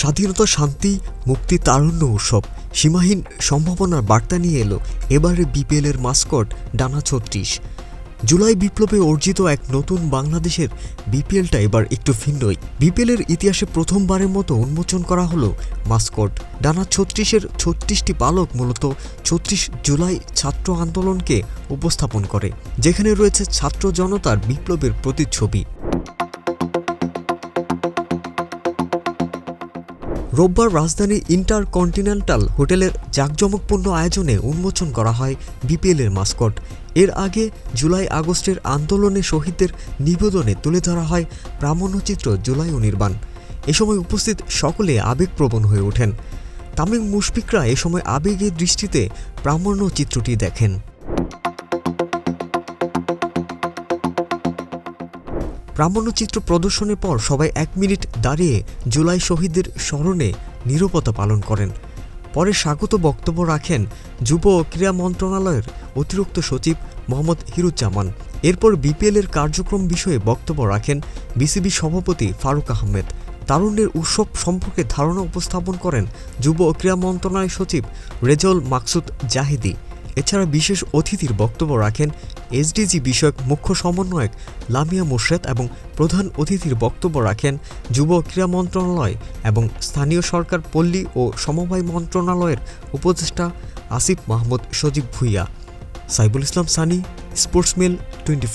স্বাধীনতা, শান্তি, মুক্তি, তারুণ্য উৎসব, সীমাহীন সম্ভাবনার বার্তা নিয়ে এলো এবারে বিপিএলের মাস্কট ডানা ছত্রিশ। জুলাই বিপ্লবে অর্জিত এক নতুন বাংলাদেশের বিপিএলটা এবার একটু ভিন্নই। বিপিএলের ইতিহাসে প্রথমবারের মতো উন্মোচন করা হলো মাস্কট। ডানা ছত্রিশের ছত্রিশটি পালক মূলত ছত্রিশ জুলাই ছাত্র আন্দোলনকে উপস্থাপন করে, যেখানে রয়েছে ছাত্র জনতার বিপ্লবের প্রতিচ্ছবি। রোববার রাজধানী ইন্টারকন্টিনেন্টাল হোটেলের জাঁকজমকপূর্ণ আয়োজনে উন্মোচন করা হয় বিপিএলের মাস্কট। এর আগে জুলাই আগস্টের আন্দোলনে শহীদদের নিবেদনে তুলে ধরা হয় প্রামাণ্যচিত্র জুলাই অনির্বাণ এ সময় উপস্থিত সকলে আবেগপ্রবণ হয়ে ওঠেন। তামিম মুশফিকরা এ সময় আবেগের দৃষ্টিতে প্রামাণ্য চিত্রটি দেখেন। প্রামাণ্যচিত্র প্রদর্শনের পর সবাই এক মিনিট দাঁড়িয়ে জুলাই শহীদদের স্মরণে নিরবতা পালন করেন। পরে স্বাগত বক্তব্য রাখেন যুব ও ক্রীড়া মন্ত্রণালয়ের অতিরিক্ত সচিব মোহাম্মদ হিরুজ্জামান। এরপর বিপিএলের কার্যক্রম বিষয়ে বক্তব্য রাখেন বিসিবি সভাপতি ফারুক আহমেদ। তারুণ্যের উৎসব সম্পর্কে ধারণা উপস্থাপন করেন যুব ও ক্রীড়া মন্ত্রণালয় সচিব রেজল মাকসুদ জাহিদি। এছাড়া বিশেষ অতিথির বক্তব্য রাখেন এসডিজি বিষয়ক মুখ্য সমন্বয়ক লামিয়া মুশ্রেদ এবং প্রধান অতিথির বক্তব্য রাখেন যুব ক্রীড়া মন্ত্রণালয় এবং স্থানীয় সরকার পল্লী ও সমবায় মন্ত্রণালয়ের উপদেষ্টা আসিফ মাহমুদ সজীব ভুইয়া। সাইবুল ইসলাম সানি, স্পোর্টস মিল, টোয়েন্টি